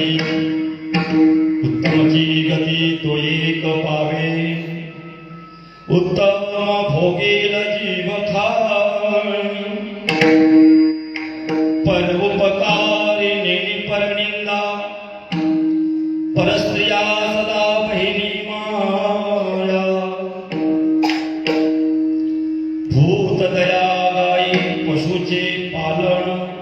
भीज उत्तमची गती तो एक पावे। उत्तम भोगेल जीव परोपकारी नेणी परनिंदा। परस्त्रिया सदा बहिणी माया भूत दया गाई पशुचे पालन।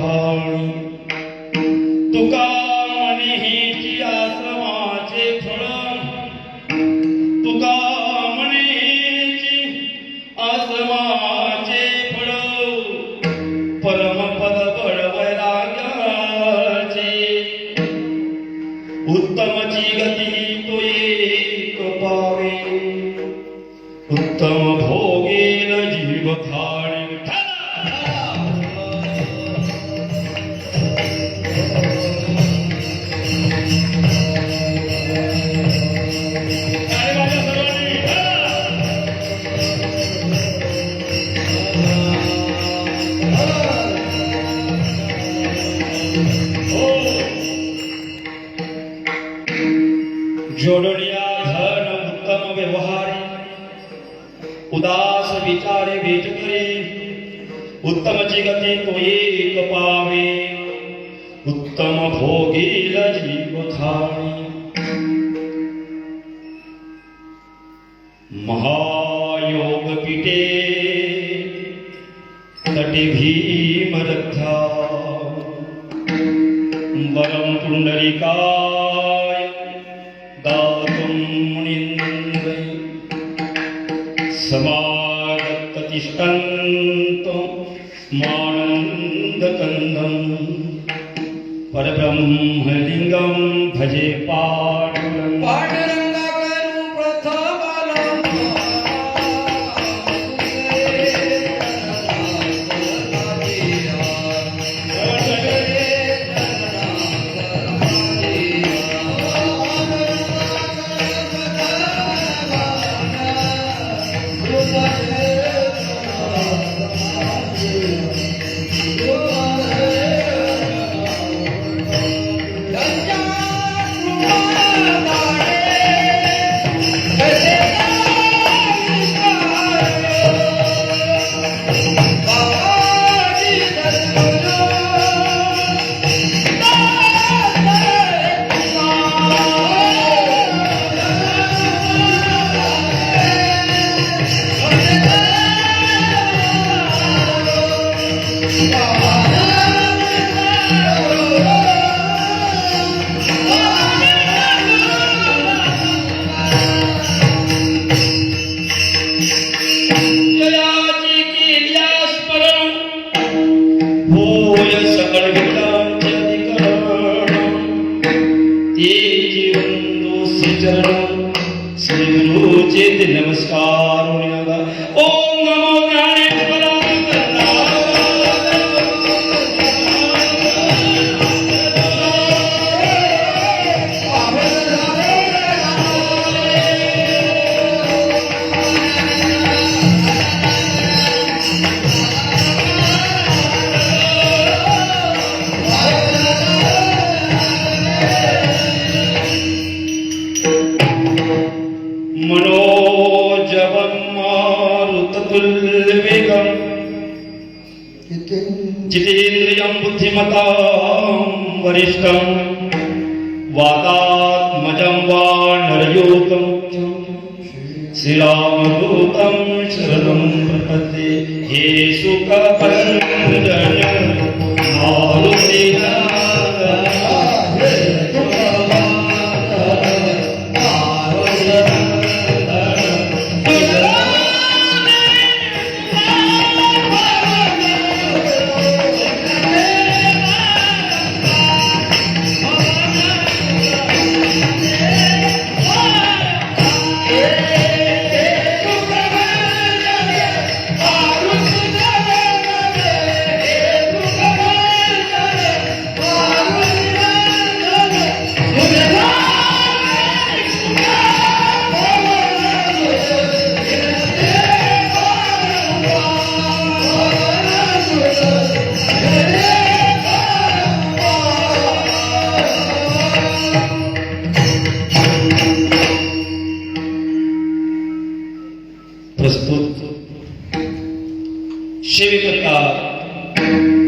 Far. Though जोडनिया धन उत्तम व्यवहार उदास विचारे वेच करे उत्तमची गती तो एक पावे उत्तम भोगी जीव खाणी महायोग पिटे तटे भीमरथा वरम पुण्डरीकाय समागततिष्ठन्तं मानन्दकन्दं परब्रह्मलिङ्गं भजे पाण्डुरङ्गम् जितेन्द्रियं बुद्धिमतां वरिष्ठं वातात्मजं वा नरयूतं श्रीरामदूतं शरणं प्रपद्ये हे सुखपञ्जन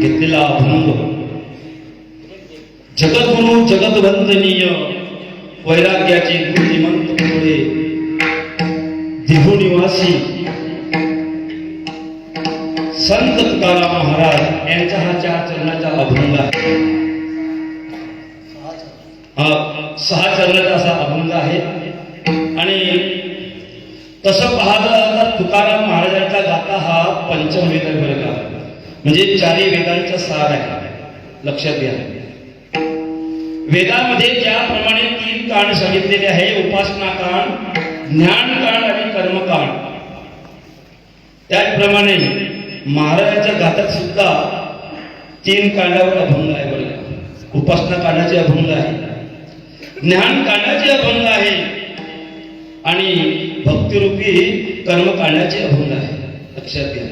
घेतलेला अभंग जगद्गुरु जगदवंदनीय वैराग्याचे बुद्धिमंत पुढे निवासी. संत तुकाराम महाराज यांचा हा चार चरणाचा अभंग आहे. हा सहा चरणाचा असा अभंग आहे. आणि तसं पाहता तर तुकाराम महाराजांचा गाथा हा पंचमवेद आहे म्हणजे चारी वेदांचा सार आहे. लक्षात घ्या. वेदामध्ये ज्याप्रमाणे तीन कांड सांगितलेले आहे उपासना कांड ज्ञान कांड आणि कर्मकांड त्याचप्रमाणे महाराजांच्या गाथात सुद्धा तीन कांडावर अभंग आहे बरं उपासना कांडाचे अभंग आहे. ज्ञान कांडाचे अभंग आहे. आणि भक्तिरूपी कर्मकांडाचे अभंग आहे. लक्षात घ्या.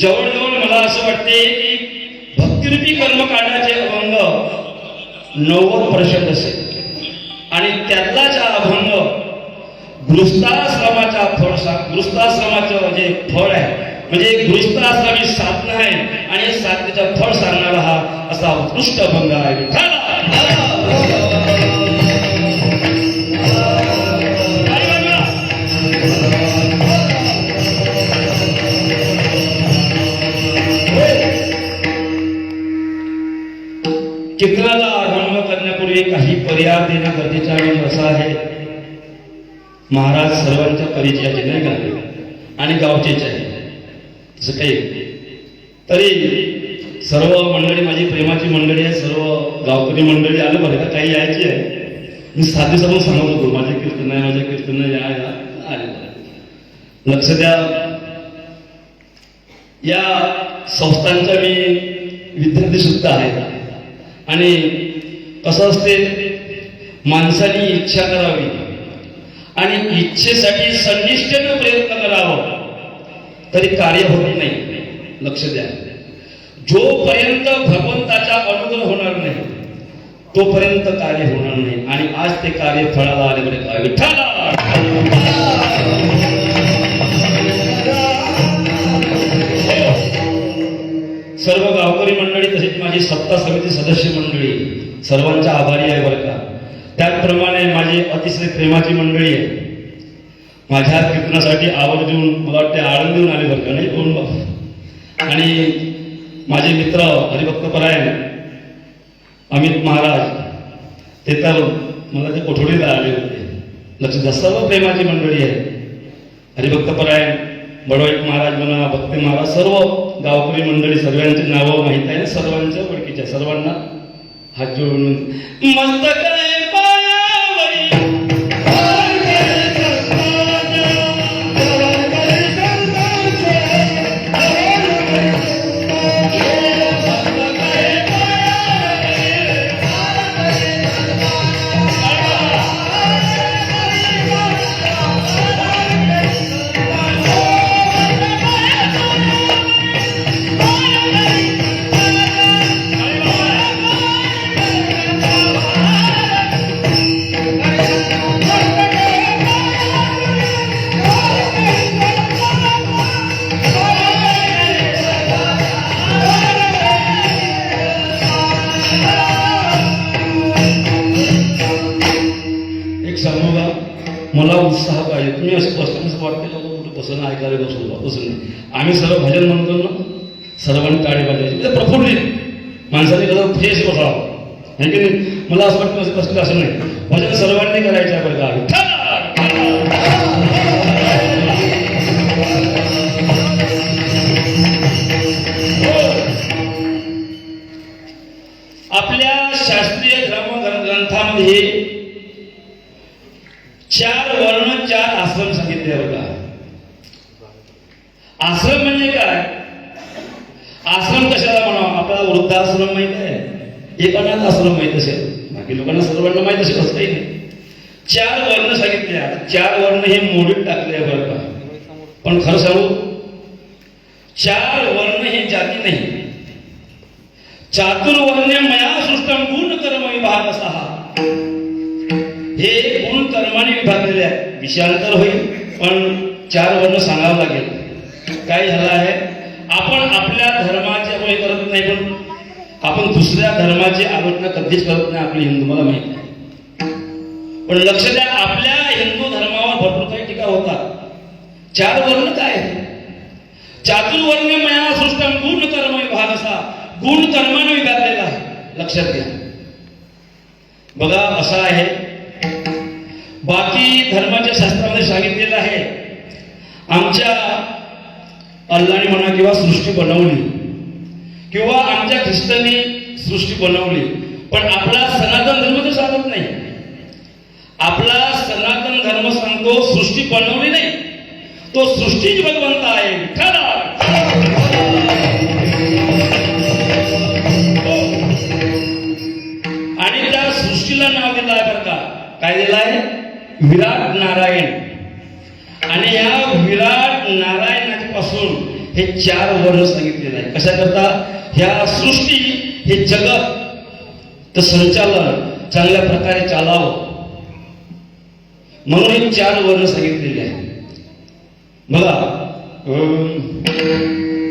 जवळजवळ मला असं वाटते की भक्तिरूपी कर्मकांडाचे अभंग नव्वद पर्सेंट असेल. आणि त्यातलाच हा अभंग गृहस्थाश्रमाचा फळ सांग गृहस्थाश्रमाचं जे फळ आहे म्हणजे गृहस्थाश्रमी साधना आहे आणि साधनेचं फळ सांगणारा हा असा उत्कृष्ट अभंग आहे. काही पर्याय देणं गरजेचं आहे आणि असं आहे. महाराज सर्वांच्या परिचयाचे नाही का? आणि गावचेच आहे. तसं काही तरी सर्व मंडळी माझी प्रेमाची मंडळी आहे सर्व गावकरी मंडळी आलं बरं का? काही यायची आहे. मी साधे समोर सांगत होतो माझे कीर्तन आहे माझ्या कीर्तन आहे, या आले लक्ष द्या. या संस्थांचा मी विद्यार्थी सुद्धा आहे. आणि कसं असते माणसाने इच्छा करावी. आणि इच्छेसाठी संनिष्ठेनं प्रयत्न करावा. तरी कार्य होत नाही. लक्ष द्या. जोपर्यंत भगवंताचा अनुग्रह होणार नाही तोपर्यंत कार्य होणार नाही. आणि आज ते कार्य फळाला आले बरे विठ्ठला सर्व गावकरी मंडळी तसेच माझी सत्ता समिती सदस्य मंडळी सर्वांचा आभारी आहे बरं का? त्याचप्रमाणे माझी अतिशय प्रेमाची मंडळी आहे. माझ्या कीर्तनासाठी आवड देऊन मला वाटते आळंद देऊन आले बरं का? नाही दोन आणि माझे मित्र हरिभक्त परायण अमित महाराज ते तर मला ते कोठोडीला आले होते. लक्षात सर्व प्रेमाची मंडळी आहे. हरिभक्त परायण बडवाईक महाराज म्हणा भक्त महाराज सर्व गावकरी मंडळी सर्वांची नावं माहीत आहे ना सर्वांच्या ओळखीच्या सर्वांना हात जोडून. मस्तकाय मला उत्साह पाहिजे. तुम्ही असं बसलं असं वाटतं का कुठं बसणं ऐकायला बसून बसून नाही. आम्ही सर्व भजन म्हणतो ना सर्वांनी टाळे वाजायचे म्हणजे प्रफुल्लित. माणसाने कसं फ्रेश बसावं. है नाही? मला असं वाटतं असं बसलं असं नाही. भजन सर्वांनी करायचं बरं का? आश्रम म्हणजे काय? आश्रम कशाला म्हणा आपला वृद्धाश्रम माहीत आहे. एकानाच आश्रम माहीत असेल. बाकी लोकांना सर्वांना माहीत असेल असं काही नाही. चार वर्ण सांगितले चार वर्ण हे मोडीत टाकले बरं का. पण खरं सांगू? चार वर्ण हे जाती नाही. चातुर्वर्ण्य मया सृष्टम गुण कर्म विभाग असा हे गुण कर्माने विभागलेले आहे विषयांतर होईल पण चार वर्ण सांगावं लागेल. काय झालं आहे? आपण आपल्या धर्माचे होय करत नाही पण आपण दुसऱ्या धर्माची आलोचना कधीच करत नाही आपली हिंदू. मला माहिती आहे पण लक्ष द्या आपल्या हिंदू धर्मावर भरपूर काही टीका होतात. चार वर्ण काय? आहे? मया सृष्टम गुण कर्म विभाग असा गुण कर्माने विभागलेला आहे. लक्षात घ्या. बघा असा आहे. बाकी धर्माच्या शास्त्रामध्ये सांगितलेलं आहे. आमच्या अल्लाने म्हणा किंवा सृष्टी बनवली किंवा आमच्या ख्रिस्तांनी सृष्टी बनवली पण आपला सनातन धर्म तो सांगत नाही. आपला सनातन धर्म सांगतो सृष्टी बनवली नाही. तो सृष्टीच भगवंत आहे. आणि त्या सृष्टीला नाव दिलं आहे बरं का काय दिलं आहे? विराट नारायण. आणि या विराट नारायण हे चार वर्ण सांगितलेलं आहे कशा करता ह्या सृष्टी हे जगत संचालन चांगल्या प्रकारे चालावं. म्हणून हे चार वर्ण सांगितलेले आहे बघा.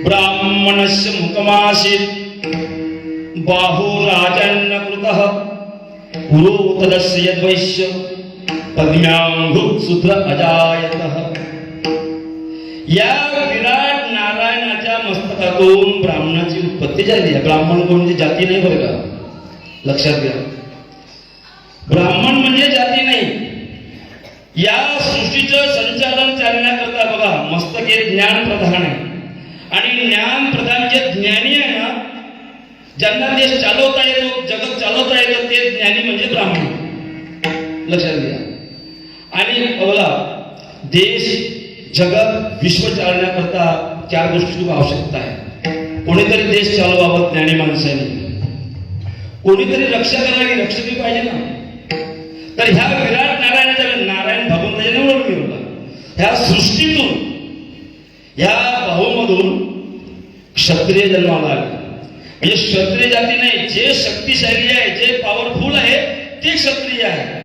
ब्राह्मणस्य मुखमासीत बाहू राजन्न कृत पुरोतरस्य यद्वैश्य पद्म्याङ्घुः शूद्र अजायतः. या पुस्तकातून ब्राह्मणाची उत्पत्ती झाली. आहे ब्राह्मण कोण? म्हणजे जाती नाही बरं का? लक्षात घ्या. ब्राह्मण म्हणजे जाती नाही. या सृष्टीचं संचालन चालण्याकरता बघा मस्तके ज्ञान प्रधान आहे. आणि ज्ञान प्रधान जे ज्ञानी आहे ना ज्यांना देश चालवता येतो जगत चालवता येतं ते ज्ञानी म्हणजे ब्राह्मण. लक्षात घ्या. आणि बघा देश जगत विश्व चालण्याकरता चार गोष्टी आवश्यकता आहे. कोणीतरी देश चालवावं ज्ञानी माणसाने कोणीतरी रक्षा करावी दिली पाहिजे ना. तर ह्या विराट नारायणाच्या नारायण भगवंताच्या निवडून मिळवला ह्या सृष्टीतून ह्या भाऊमधून क्षत्रिय जन्माला आले. म्हणजे क्षत्रिय जाती नाही जे शक्तिशाली आहे जे पॉवरफुल आहे ते क्षत्रिय आहे.